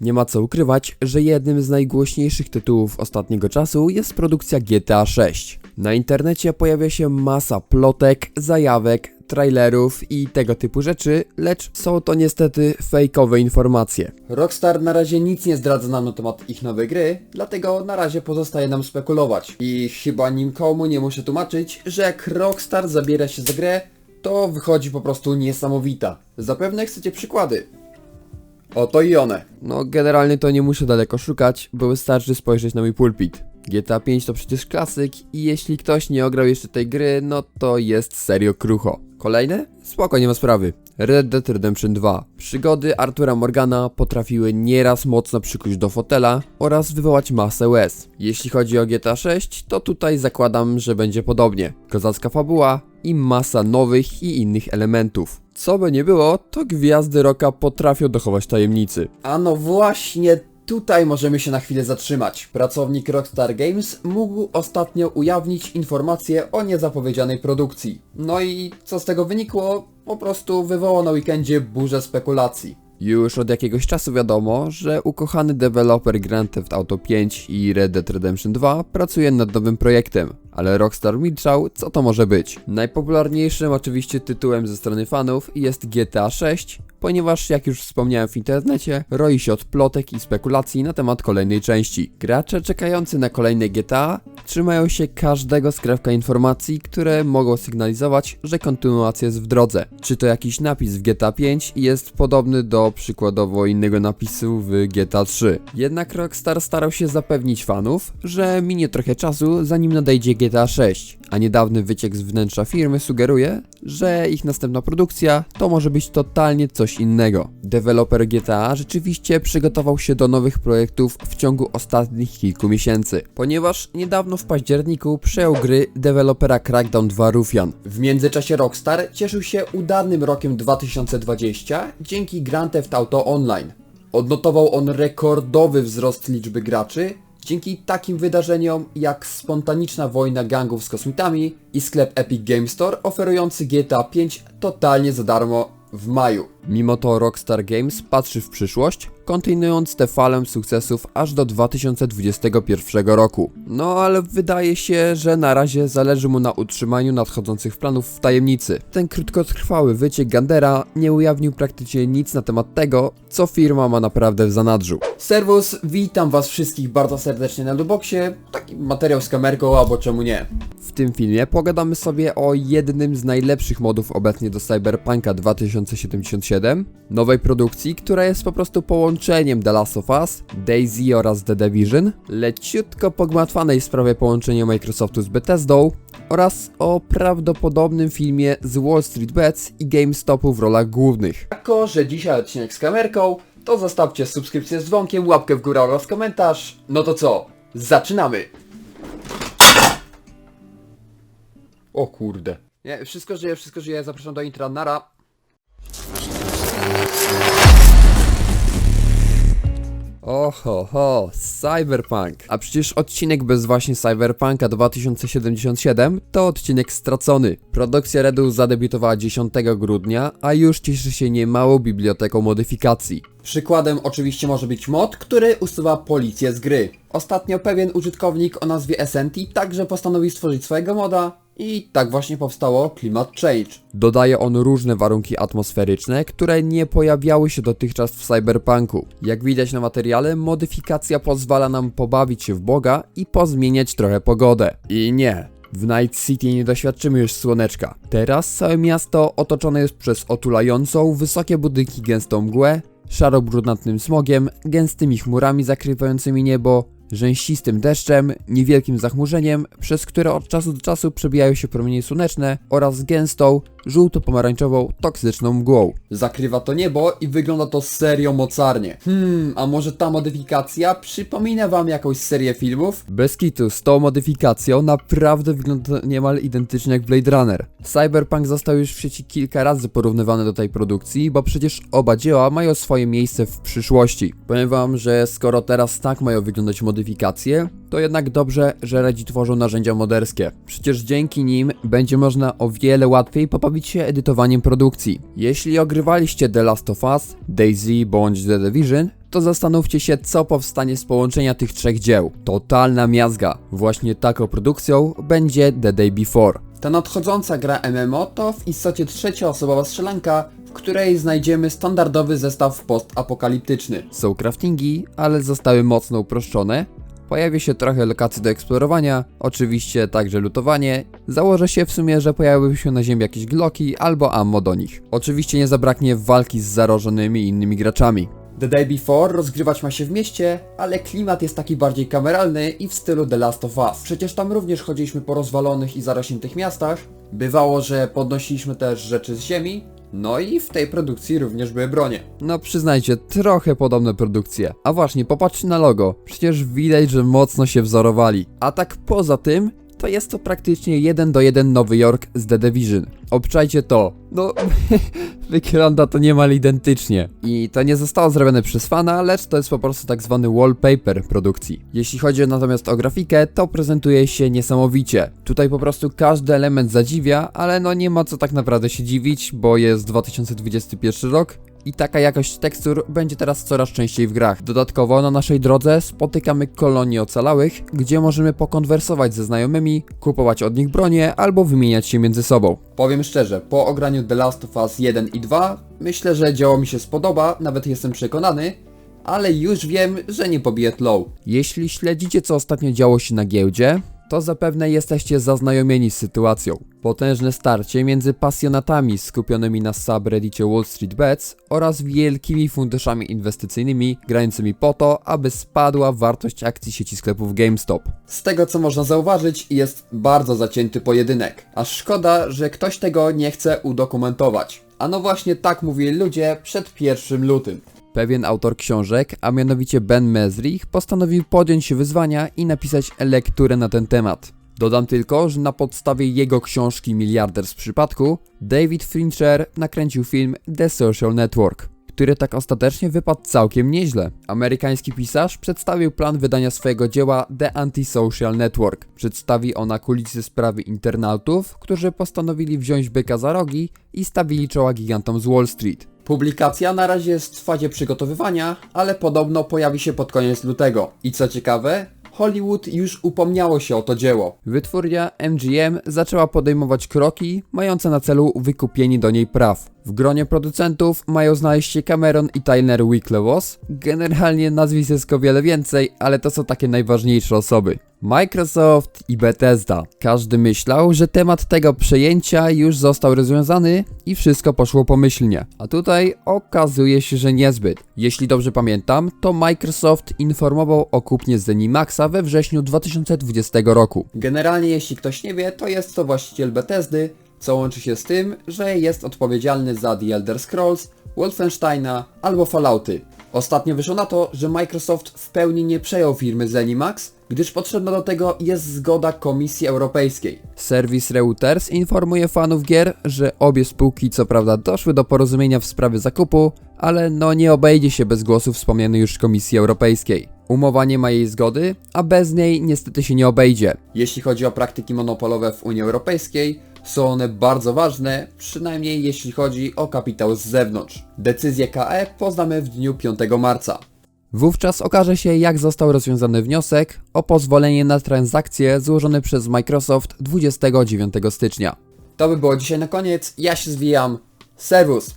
Nie ma co ukrywać, że jednym z najgłośniejszych tytułów ostatniego czasu jest produkcja GTA 6. Na internecie pojawia się masa plotek, zajawek, trailerów i tego typu rzeczy, lecz są to niestety fejkowe informacje. Rockstar na razie nic nie zdradza nam na temat ich nowej gry, dlatego na razie pozostaje nam spekulować. I chyba nikomu nie muszę tłumaczyć, że jak Rockstar zabiera się za grę, to wychodzi po prostu niesamowita. Zapewne chcecie przykłady. Oto i one. No generalnie to nie muszę daleko szukać, bo wystarczy spojrzeć na mój pulpit. GTA 5 to przecież klasyk i jeśli ktoś nie ograł jeszcze tej gry, no to jest serio krucho. Kolejne? Spoko, nie ma sprawy. Red Dead Redemption 2. Przygody Artura Morgana potrafiły nieraz mocno przykuć do fotela oraz wywołać masę łez. Jeśli chodzi o GTA 6, to tutaj zakładam, że będzie podobnie. Kozacka fabuła i masa nowych i innych elementów. Co by nie było, to gwiazdy roka potrafią dochować tajemnicy. A no właśnie Tutaj możemy się na chwilę zatrzymać. Pracownik Rockstar Games mógł ostatnio ujawnić informacje o niezapowiedzianej produkcji. No i co z tego wynikło? Po prostu wywołał na weekendzie burzę spekulacji. Już od jakiegoś czasu wiadomo, że ukochany deweloper Grand Theft Auto 5 i Red Dead Redemption 2 pracuje nad nowym projektem, ale Rockstar milczał, co to może być. Najpopularniejszym oczywiście tytułem ze strony fanów jest GTA 6, ponieważ jak już wspomniałem w internecie, roi się od plotek i spekulacji na temat kolejnej części. Gracze czekający na kolejne GTA trzymają się każdego skrawka informacji, które mogą sygnalizować, że kontynuacja jest w drodze. Czy to jakiś napis w GTA 5 jest podobny do przykładowo innego napisu w GTA 3. Jednak Rockstar starał się zapewnić fanów, że minie trochę czasu zanim nadejdzie GTA 6, a niedawny wyciek z wnętrza firmy sugeruje, że ich następna produkcja to może być totalnie coś innego. Deweloper GTA rzeczywiście przygotował się do nowych projektów w ciągu ostatnich kilku miesięcy, ponieważ niedawno w październiku przejął gry dewelopera Crackdown 2 Ruffian. W międzyczasie Rockstar cieszył się udanym rokiem 2020 dzięki Grand Theft Auto Online. Odnotował on rekordowy wzrost liczby graczy dzięki takim wydarzeniom jak spontaniczna wojna gangów z kosmitami i sklep Epic Game Store oferujący GTA 5 totalnie za darmo w maju. Mimo to Rockstar Games patrzy w przyszłość, kontynuując tę falę sukcesów aż do 2021 roku. No ale wydaje się, że na razie zależy mu na utrzymaniu nadchodzących planów w tajemnicy. Ten krótkotrwały wyciek Gandera nie ujawnił praktycznie nic na temat tego, co firma ma naprawdę w zanadrzu. Servus, witam was wszystkich bardzo serdecznie na Luboxie. Taki materiał z kamerką, albo czemu nie. W tym filmie pogadamy sobie o jednym z najlepszych modów obecnie do Cyberpunka 2077, nowej produkcji, która jest po prostu połączeniem The Last of Us, DayZ oraz The Division, leciutko pogmatwanej w sprawie połączenia Microsoftu z Bethesdą oraz o prawdopodobnym filmie z Wall Street Bets i GameStopu w rolach głównych. Jako, że dzisiaj odcinek z kamerką, to zostawcie subskrypcję z dzwonkiem, łapkę w górę oraz komentarz. No to co? Zaczynamy! O kurde. Nie, wszystko żyje, wszystko żyje, zapraszam do intra, nara. Oho, ho, Cyberpunk. A przecież odcinek bez właśnie Cyberpunka 2077 to odcinek stracony. Produkcja Redu zadebiutowała 10 grudnia, a już cieszy się niemałą biblioteką modyfikacji. Przykładem oczywiście może być mod, który usuwa policję z gry. Ostatnio pewien użytkownik o nazwie SNT także postanowił stworzyć swojego moda, i tak właśnie powstało Climate Change. Dodaje on różne warunki atmosferyczne, które nie pojawiały się dotychczas w Cyberpunku. Jak widać na materiale, modyfikacja pozwala nam pobawić się w Boga i pozmieniać trochę pogodę. I nie, w Night City nie doświadczymy już słoneczka. Teraz całe miasto otoczone jest przez otulającą, wysokie budynki gęstą mgłę, szaro-brunatnym smogiem, gęstymi chmurami zakrywającymi niebo, rzęsistym deszczem, niewielkim zachmurzeniem, przez które od czasu do czasu przebijają się promienie słoneczne oraz gęstą, żółto-pomarańczową, toksyczną mgłą. Zakrywa to niebo i wygląda to serio mocarnie. Hmm, a może ta modyfikacja przypomina wam jakąś serię filmów? Bez kitu, z tą modyfikacją naprawdę wygląda niemal identycznie jak Blade Runner. Cyberpunk został już w sieci kilka razy porównywany do tej produkcji, bo przecież oba dzieła mają swoje miejsce w przyszłości. Powiem wam, że skoro teraz tak mają wyglądać modyfikacje, to jednak dobrze, że Redzi tworzą narzędzia moderskie. Przecież dzięki nim będzie można o wiele łatwiej pobawić się edytowaniem produkcji. Jeśli ogrywaliście The Last of Us, DayZ bądź The Division, to zastanówcie się, co powstanie z połączenia tych trzech dzieł. Totalna miazga. Właśnie taką produkcją będzie The Day Before. Ta nadchodząca gra MMO to w istocie trzecioosobowa strzelanka, w której znajdziemy standardowy zestaw postapokaliptyczny. Są craftingi, ale zostały mocno uproszczone. Pojawi się trochę lokacji do eksplorowania, oczywiście także lutowanie. Założę się w sumie, że pojawiły się na ziemi jakieś gloki albo ammo do nich. Oczywiście nie zabraknie walki z zarożonymi innymi graczami. The Day Before rozgrywać ma się w mieście, ale klimat jest taki bardziej kameralny i w stylu The Last of Us. Przecież tam również chodziliśmy po rozwalonych i zarośniętych miastach. Bywało, że podnosiliśmy też rzeczy z ziemi, no i w tej produkcji również były bronie. No przyznajcie, trochę podobne produkcje. A właśnie, popatrzcie na logo. Przecież widać, że mocno się wzorowali. A tak poza tym, to jest to praktycznie jeden do jeden Nowy Jork z The Division. Obczajcie to. No, wygląda to niemal identycznie. I to nie zostało zrobione przez fana, lecz to jest po prostu tak zwany wallpaper produkcji. Jeśli chodzi natomiast o grafikę, to prezentuje się niesamowicie. Tutaj po prostu każdy element zadziwia, ale no nie ma co tak naprawdę się dziwić, bo jest 2021 rok i taka jakość tekstur będzie teraz coraz częściej w grach. Dodatkowo na naszej drodze spotykamy kolonie ocalałych, gdzie możemy pokonwersować ze znajomymi, kupować od nich bronie albo wymieniać się między sobą. Powiem szczerze, po ograniu The Last of Us 1 i 2, myślę, że dzieło mi się spodoba, nawet jestem przekonany, ale już wiem, że nie pobije tlow. Jeśli śledzicie co ostatnio działo się na giełdzie, to zapewne jesteście zaznajomieni z sytuacją. Potężne starcie między pasjonatami skupionymi na subreddicie Wall Street Bets oraz wielkimi funduszami inwestycyjnymi grającymi po to, aby spadła wartość akcji sieci sklepów GameStop. Z tego co można zauważyć jest bardzo zacięty pojedynek, aż szkoda, że ktoś tego nie chce udokumentować. A no właśnie tak mówili ludzie przed 1 lutym. Pewien autor książek, a mianowicie Ben Mesrich, postanowił podjąć się wyzwania i napisać lekturę na ten temat. Dodam tylko, że na podstawie jego książki Miliarder z przypadku, David Fincher nakręcił film The Social Network, który tak ostatecznie wypadł całkiem nieźle. Amerykański pisarz przedstawił plan wydania swojego dzieła The Antisocial Network. Przedstawi ona kulisy sprawy internautów, którzy postanowili wziąć byka za rogi i stawili czoła gigantom z Wall Street. Publikacja na razie jest w fazie przygotowywania, ale podobno pojawi się pod koniec lutego. I co ciekawe, Hollywood już upomniało się o to dzieło. Wytwórnia MGM zaczęła podejmować kroki mające na celu wykupienie do niej praw. W gronie producentów mają znaleźć się Cameron i Tyler Winklevoss. Generalnie nazwisk jest wiele więcej, ale to są takie najważniejsze osoby. Microsoft i Bethesda. Każdy myślał, że temat tego przejęcia już został rozwiązany i wszystko poszło pomyślnie. A tutaj okazuje się, że niezbyt. Jeśli dobrze pamiętam, to Microsoft informował o kupnie Zenimaxa we wrześniu 2020 roku. Generalnie jeśli ktoś nie wie, to jest to właściciel Bethesdy, co łączy się z tym, że jest odpowiedzialny za The Elder Scrolls, Wolfensteina albo Fallouty. Ostatnio wyszło na to, że Microsoft w pełni nie przejął firmy Zenimax, gdyż potrzebna do tego jest zgoda Komisji Europejskiej. Serwis Reuters informuje fanów gier, że obie spółki co prawda doszły do porozumienia w sprawie zakupu, ale no nie obejdzie się bez głosu wspomnianej już Komisji Europejskiej. Umowa nie ma jej zgody, a bez niej niestety się nie obejdzie. Jeśli chodzi o praktyki monopolowe w Unii Europejskiej, są one bardzo ważne, przynajmniej jeśli chodzi o kapitał z zewnątrz. Decyzję KE poznamy w dniu 5 marca. Wówczas okaże się, jak został rozwiązany wniosek o pozwolenie na transakcję złożony przez Microsoft 29 stycznia. To by było dzisiaj na koniec. Ja się zwijam. Servus!